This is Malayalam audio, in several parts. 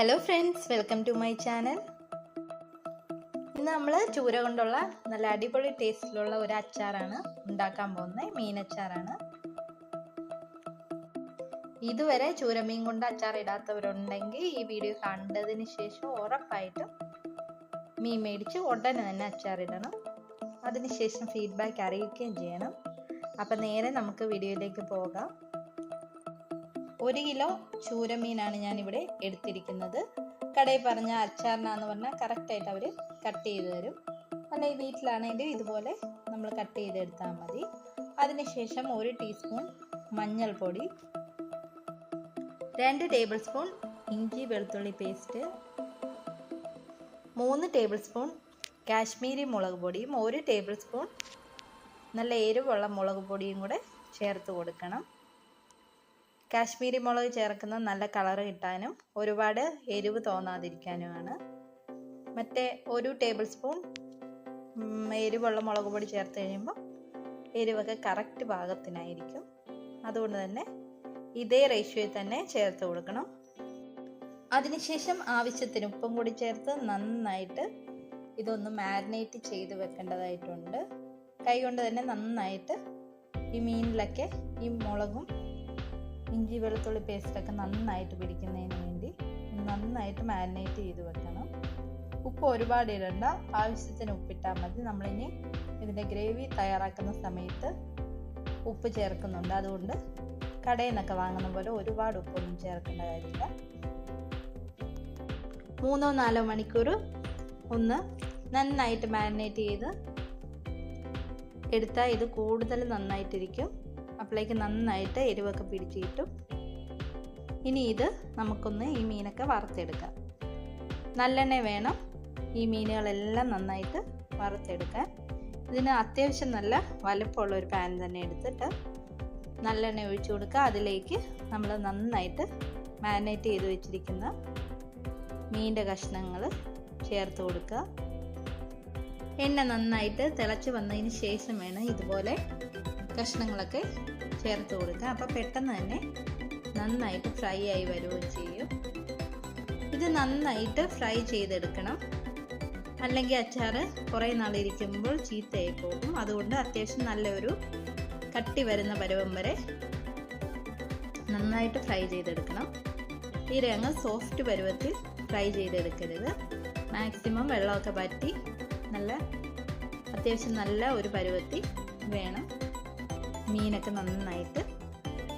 Hello friends welcome to my channel ഇന്ന് നമ്മൾ ചൂര കൊണ്ടുള്ള നല്ല അടിപൊളി ടേസ്റ്റിലുള്ള ഒരു അച്ചാറാണ് ഉണ്ടാക്കാൻ പോകുന്നത്. മീനച്ചാറാണ് ഇതുവരെ ചൂരമീൻ കൊണ്ട് അച്ചാർ ഇടാത്തവരുണ്ടെങ്കിൽ ഈ വീഡിയോ കണ്ടതിന് ശേഷം ഉറപ്പായിട്ടും മീൻ മേടിച്ച് ഉടനെ തന്നെ അച്ചാർ ഇടണം. അതിനുശേഷം ഫീഡ്ബാക്ക് അറിയിക്കുകയും ചെയ്യണം. അപ്പം നേരെ നമുക്ക് വീഡിയോയിലേക്ക് പോകാം. ഒരു കിലോ ചൂരമീനാണ് ഞാനിവിടെ എടുത്തിരിക്കുന്നത്. കടയിൽ പറഞ്ഞ അച്ചാറിനാന്ന് പറഞ്ഞാൽ കറക്റ്റായിട്ട് അവർ കട്ട് ചെയ്ത് തരും. അല്ലെങ്കിൽ വീട്ടിലാണെങ്കിൽ ഇതുപോലെ നമ്മൾ കട്ട് ചെയ്തെടുത്താൽ മതി. അതിനുശേഷം ഒരു ടീസ്പൂൺ മഞ്ഞൾപ്പൊടി രണ്ട് ടേബിൾ സ്പൂൺ ഇഞ്ചി വെളുത്തുള്ളി പേസ്റ്റ് മൂന്ന് ടേബിൾ സ്പൂൺ കാശ്മീരി മുളക് പൊടിയും ഒരു ടേബിൾ സ്പൂൺ നല്ല എരിവുള്ള മുളക് പൊടിയും കൂടെ ചേർത്ത് കൊടുക്കണം. കാശ്മീരി മുളക് ചേർക്കുന്ന നല്ല കളർ കിട്ടാനും ഒരുപാട് എരിവ് തോന്നാതിരിക്കാനുമാണ്. മറ്റേ ഒരു ടേബിൾ സ്പൂൺ എരിവുള്ള മുളക് പൊടി ചേർത്ത് കഴിയുമ്പോൾ എരിവൊക്കെ കറക്റ്റ് പാകത്തിനായിരിക്കും. അതുകൊണ്ട് തന്നെ ഇതേ റേഷ്യോയിൽ തന്നെ ചേർത്ത് കൊടുക്കണം. അതിനുശേഷം ആവശ്യത്തിന് ഉപ്പും കൂടി ചേർത്ത് നന്നായിട്ട് ഇതൊന്ന് മാരിനേറ്റ് ചെയ്ത് വെക്കേണ്ടതായിട്ടുണ്ട്. കൈ കൊണ്ട് തന്നെ നന്നായിട്ട് ഈ മീനിലൊക്കെ ഈ മുളകും ഇഞ്ചി വെളുത്തുള്ളി പേസ്റ്റൊക്കെ നന്നായിട്ട് പിടിക്കുന്നതിന് വേണ്ടി നന്നായിട്ട് മാരിനേറ്റ് ചെയ്ത് വെക്കണം. ഉപ്പ് ഒരുപാട് ഇടണ്ട. ആവശ്യത്തിന് ഉപ്പിട്ടാൽ മതി. നമ്മളിനി ഇതിന്റെ ഗ്രേവി തയ്യാറാക്കുന്ന സമയത്ത് ഉപ്പ് ചേർക്കുന്നുണ്ട്. അതുകൊണ്ട് കടയിൽ നിന്നൊക്കെ വാങ്ങുന്ന പോലെ ഒരുപാട് ഉപ്പൊന്നും ചേർക്കേണ്ട കാര്യമില്ല മൂന്നോ നാലോ മണിക്കൂർ ഒന്ന് നന്നായിട്ട് മാരിനേറ്റ് ചെയ്ത് എടുത്താൽ ഇത് കൂടുതൽ നന്നായിട്ടിരിക്കും. അപ്പോഴേക്ക് നന്നായിട്ട് എരിവൊക്കെ പിടിച്ച് കിട്ടും ഇനി ഇത് നമുക്കൊന്ന് ഈ മീനൊക്കെ വറുത്തെടുക്കാം. നല്ലെണ്ണ വേണം. ഈ മീനുകളെല്ലാം നന്നായിട്ട് വറുത്തെടുക്കാൻ. ഇതിന് അത്യാവശ്യം നല്ല വലുപ്പമുള്ള ഒരു പാൻ തന്നെ എടുത്തിട്ട് നല്ലെണ്ണ ഒഴിച്ചു കൊടുക്കുക. അതിലേക്ക് നമ്മൾ നന്നായിട്ട് മാരിനേറ്റ് ചെയ്ത് വെച്ചിരിക്കുന്ന മീന്റെ കഷ്ണങ്ങൾ ചേർത്ത് കൊടുക്കുക. എണ്ണ നന്നായിട്ട് തിളച്ച് വന്നതിന് ശേഷം വേണം ഇതുപോലെ കഷ്ണങ്ങളൊക്കെ ചേർത്ത് കൊടുക്കുക അപ്പോൾ പെട്ടെന്ന് തന്നെ നന്നായിട്ട് ഫ്രൈ ആയി വരികയും ചെയ്യും. ഇത് നന്നായിട്ട് ഫ്രൈ ചെയ്തെടുക്കണം. അല്ലെങ്കിൽ അച്ചാർ കുറേ നാളിരിക്കുമ്പോൾ ചീത്തയായി പോകും. അതുകൊണ്ട് അത്യാവശ്യം നല്ലൊരു കട്ടി വരുന്ന പരുവം വരെ നന്നായിട്ട് ഫ്രൈ ചെയ്തെടുക്കണം. ഈ രംഗ സോഫ്റ്റ് പരുവത്തിൽ ഫ്രൈ ചെയ്തെടുക്കരുത്. മാക്സിമം വെള്ളമൊക്കെ പറ്റി നല്ല അത്യാവശ്യം നല്ല ഒരു പരുവത്തിൽ വേണം. മീനൊക്കെ നന്നായിട്ട്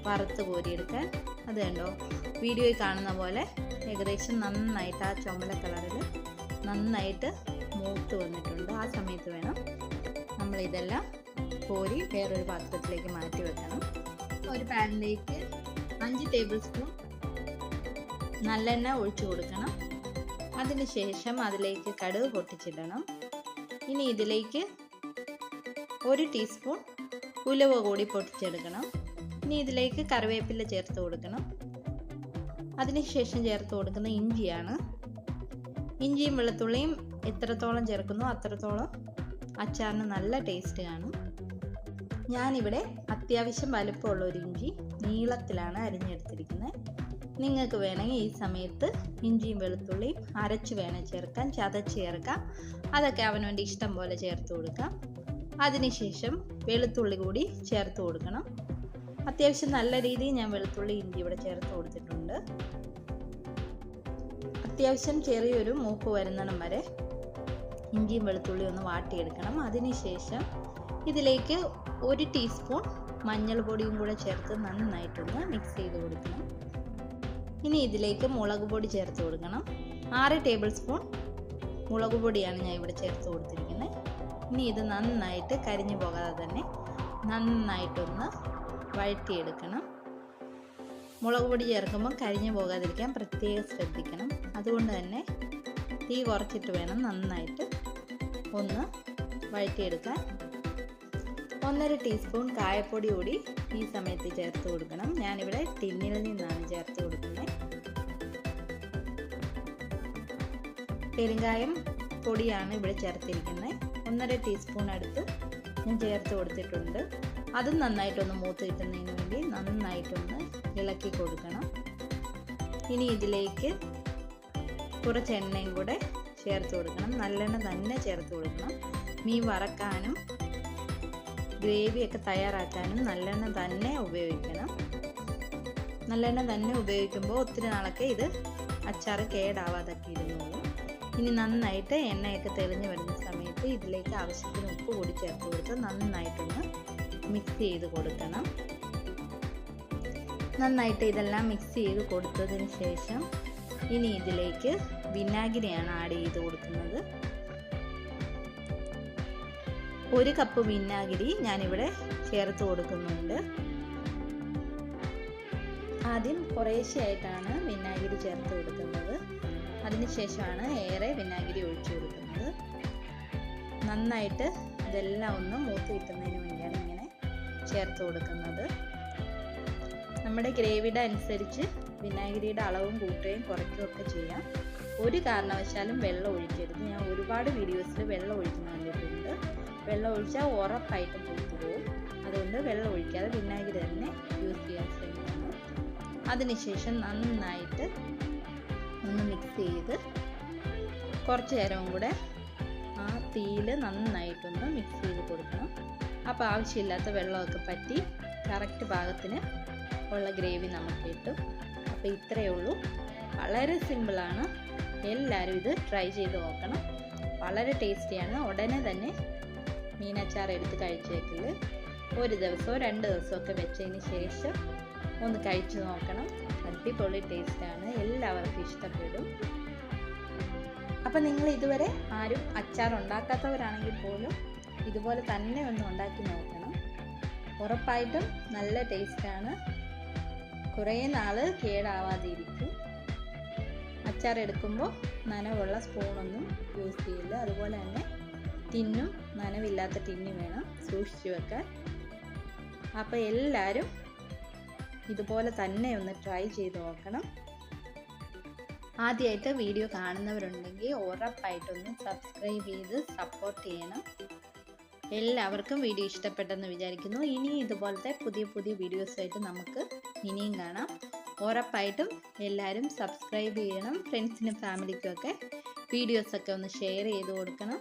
വറുത്ത് കോരിയെടുക്കാൻ അത് കണ്ടോ? വീഡിയോയിൽ കാണുന്ന പോലെ ഏകദേശം നന്നായിട്ട് ആ ചുമല കളറിൽ നന്നായിട്ട് മൂത്ത് വന്നിട്ടുണ്ട്. ആ സമയത്ത് വേണം നമ്മളിതെല്ലാം കോരി വേറൊരു പാത്രത്തിലേക്ക് മാറ്റി വെക്കണം. ഒരു പാനിലേക്ക് അഞ്ച് ടേബിൾ സ്പൂൺ നല്ലെണ്ണ ഒഴിച്ചു കൊടുക്കണം. അതിനുശേഷം അതിലേക്ക് കടുക് പൊട്ടിച്ചിടണം. ഇനി ഇതിലേക്ക് ഒരു ടീസ്പൂൺ ഉലുവ കൂടി പൊട്ടിച്ചെടുക്കണം ഇനി ഇതിലേക്ക് കറിവേപ്പില ചേർത്ത് കൊടുക്കണം. അതിനുശേഷം ചേർത്ത് കൊടുക്കുന്ന ഇഞ്ചിയാണ്. ഇഞ്ചിയും വെളുത്തുള്ളിയും എത്രത്തോളം ചേർക്കുന്നു അത്രത്തോളം അച്ചാറിന് നല്ല ടേസ്റ്റ് കാണും. ഞാനിവിടെ അത്യാവശ്യം വലുപ്പമുള്ള ഒരു ഇഞ്ചി നീളത്തിലാണ് അരിഞ്ഞെടുത്തിരിക്കുന്നത് നിങ്ങൾക്ക് വേണമെങ്കിൽ ഈ സമയത്ത് ഇഞ്ചിയും വെളുത്തുള്ളിയും അരച്ച് വേണം ചേർക്കാൻ ചതച്ച് ചേർക്കാം. അതൊക്കെ അവനവന്റെ ഇഷ്ടം പോലെ ചേർത്ത് കൊടുക്കാം. അതിനുശേഷം വെളുത്തുള്ളി കൂടി ചേർത്ത് കൊടുക്കണം. അത്യാവശ്യം നല്ല രീതിയിൽ ഞാൻ വെളുത്തുള്ളി ഇഞ്ചി ഇവിടെ ചേർത്ത് കൊടുത്തിട്ടുണ്ട്. അത്യാവശ്യം ചെറിയൊരു മൂക്ക് വരുന്നിടം വരെ ഇഞ്ചിയും വെളുത്തുള്ളി ഒന്ന് വാട്ടിയെടുക്കണം. അതിനുശേഷം ഇതിലേക്ക് ഒരു ടീസ്പൂൺ മഞ്ഞൾപ്പൊടിയും കൂടെ ചേർത്ത് നന്നായിട്ടൊന്ന് മിക്സ് ചെയ്ത് കൊടുക്കണം. ഇനി ഇതിലേക്ക് മുളക് പൊടി ചേർത്ത് കൊടുക്കണം. ആറ് ടേബിൾ സ്പൂൺ മുളക് പൊടിയാണ് ഞാൻ ഇവിടെ ചേർത്ത് കൊടുത്തിരിക്കുന്നത്. ഇനി ഇത് നന്നായിട്ട് കരിഞ്ഞു പോകാതെ തന്നെ നന്നായിട്ടൊന്ന് വഴറ്റിയെടുക്കണം. മുളക് പൊടി ചേർക്കുമ്പോൾ കരിഞ്ഞു പോകാതിരിക്കാൻ പ്രത്യേകം ശ്രദ്ധിക്കണം. അതുകൊണ്ട് തന്നെ തീ കുറച്ചിട്ട് വേണം നന്നായിട്ട് ഒന്ന് വഴറ്റിയെടുക്കാൻ. ഒന്നര ടീസ്പൂൺ കായപ്പൊടി കൂടി ഈ സമയത്ത് ചേർത്ത് കൊടുക്കണം. ഞാനിവിടെ ടിന്നിൽ നിന്നാണ് ചേർത്ത് കൊടുക്കുന്നത്. പെരുങ്കായം പൊടിയാണ് ഇവിടെ ചേർത്തിരിക്കുന്നത്. ഒന്നര ടീസ്പൂൺ എടുത്ത് ഞാൻ ചേർത്ത് കൊടുത്തിട്ടുണ്ട്. അതും നന്നായിട്ടൊന്ന് മൂത്ത് കിട്ടുന്നതിന് വേണ്ടി നന്നായിട്ടൊന്ന് ഇളക്കി കൊടുക്കണം. ഇനി ഇതിലേക്ക് കുറച്ച് എണ്ണയും കൂടെ ചേർത്ത് കൊടുക്കണം. നല്ലെണ്ണ തന്നെ ചേർത്ത് കൊടുക്കണം. മീൻ വറക്കാനും ഗ്രേവിയൊക്കെ തയ്യാറാക്കാനും നല്ലെണ്ണ തന്നെ ഉപയോഗിക്കണം. നല്ലെണ്ണ തന്നെ ഉപയോഗിക്കുമ്പോൾ ഒത്തിരി നാളൊക്കെ ഇത് അച്ചാർ കേടാവാതൊക്കെ ഇരുന്നുള്ളൂ ഇനി നന്നായിട്ട് എണ്ണയൊക്കെ തെളിഞ്ഞു വരുന്ന സമയത്ത് ഇതിലേക്ക് ആവശ്യത്തിന് ഉപ്പ് കൂടി ചേർത്ത് കൊടുത്ത് നന്നായിട്ടൊന്ന് മിക്സ് ചെയ്ത് കൊടുക്കണം. നന്നായിട്ട് ഇതെല്ലാം മിക്സ് ചെയ്ത് കൊടുത്തതിന് ശേഷം ഇനി ഇതിലേക്ക് വിനാഗിരിയാണ് ആഡ് ചെയ്ത് കൊടുക്കുന്നത്. ഒരു കപ്പ് വിനാഗിരി ഞാനിവിടെ ചേർത്ത് കൊടുക്കുന്നുണ്ട്. ആദ്യം കുറേശ്ശെയായിട്ടാണ് വിനാഗിരി ചേർത്ത് കൊടുക്കുന്നത്. അതിനുശേഷമാണ് ഏറെ വിനാഗിരി ഒഴിച്ചു കൊടുക്കുന്നത്. നന്നായിട്ട് ഇതെല്ലാം ഒന്ന് മൂത്ത് കിട്ടുന്നതിന് വേണ്ടിയാണ് ഇങ്ങനെ ചേർത്ത് കൊടുക്കുന്നത്. നമ്മുടെ ഗ്രേവിയുടെ അനുസരിച്ച് വിനാഗിരിയുടെ അളവും കൂട്ടുകയും കുറയ്ക്കുകയും ഒക്കെ ചെയ്യാം. ഒരു കാരണവശാലും വെള്ളം ഒഴിക്കരുത്. ഞാൻ ഒരുപാട് വീഡിയോസിൽ വെള്ളം ഒഴിക്കുന്ന കണ്ടിട്ടുണ്ട്. വെള്ളം ഒഴിച്ചാൽ ഉറപ്പായിട്ടും പുറത്തു പോകും അതുകൊണ്ട് വെള്ളം ഒഴിക്കാതെ വിനാഗിരി തന്നെ യൂസ് ചെയ്യാൻ ശ്രമിക്കുന്നു. അതിനുശേഷം നന്നായിട്ട് ഒന്ന് മിക്സ് ചെയ്ത് കുറച്ച് നേരവും കൂടെ തീയിൽ നന്നായിട്ടൊന്ന് മിക്സ് ചെയ്ത് കൊടുക്കണം. അപ്പോൾ ആവശ്യമില്ലാത്ത വെള്ളമൊക്കെ പറ്റി കറക്റ്റ് പാകത്തിന് ഉള്ള ഗ്രേവി നമുക്ക് കിട്ടും. അപ്പോൾ ഇത്രയേ ഉള്ളൂ. വളരെ സിമ്പിളാണ് എല്ലാവരും ഇത് ട്രൈ ചെയ്ത് നോക്കണം. വളരെ ടേസ്റ്റിയാണ് ഉടനെ തന്നെ മീനച്ചാർ എടുത്ത് കഴിച്ചേക്കില്ല ഒരു ദിവസമോ രണ്ട് ദിവസമൊക്കെ വെച്ചതിന് ശേഷം ഒന്ന് കഴിച്ചു നോക്കണം. അടിപൊളി ടേസ്റ്റാണ് എല്ലാവർക്കും ഇഷ്ടപ്പെടും. അപ്പം നിങ്ങൾ ഇതുവരെ ആരും അച്ചാർ ഉണ്ടാക്കാത്തവരാണെങ്കിൽ പോലും ഇതുപോലെ തന്നെ ഒന്ന് ഉണ്ടാക്കി നോക്കണം. ഉറപ്പായിട്ടും നല്ല ടേസ്റ്റാണ് കുറേ നാൾ കേടാവാതിരിക്കും. അച്ചാർ എടുക്കുമ്പോൾ നനവുള്ള സ്പൂണൊന്നും യൂസ് ചെയ്യില്ല. അതുപോലെ തന്നെ ടിന്നും നനവില്ലാത്ത ടിന്നും വേണം സൂക്ഷിച്ചു വെക്കാൻ. അപ്പോൾ എല്ലാവരും ഇതുപോലെ തന്നെ ഒന്ന് ട്രൈ ചെയ്ത് നോക്കണം. ആദ്യമായിട്ട് വീഡിയോ കാണുന്നവരുണ്ടെങ്കിൽ ഉറപ്പായിട്ടൊന്ന് സബ്സ്ക്രൈബ് ചെയ്ത് സപ്പോർട്ട് ചെയ്യണം. എല്ലാവർക്കും വീഡിയോ ഇഷ്ടപ്പെട്ടെന്ന് വിചാരിക്കുന്നു. ഇനി ഇതുപോലത്തെ പുതിയ പുതിയ വീഡിയോസായിട്ട് നമുക്ക് ഇനിയും കാണാം. ഉറപ്പായിട്ടും എല്ലാവരും സബ്സ്ക്രൈബ് ചെയ്യണം. ഫ്രണ്ട്സിനും ഫാമിലിക്കും ഒക്കെ വീഡിയോസൊക്കെ ഒന്ന് ഷെയർ ചെയ്ത് കൊടുക്കണം.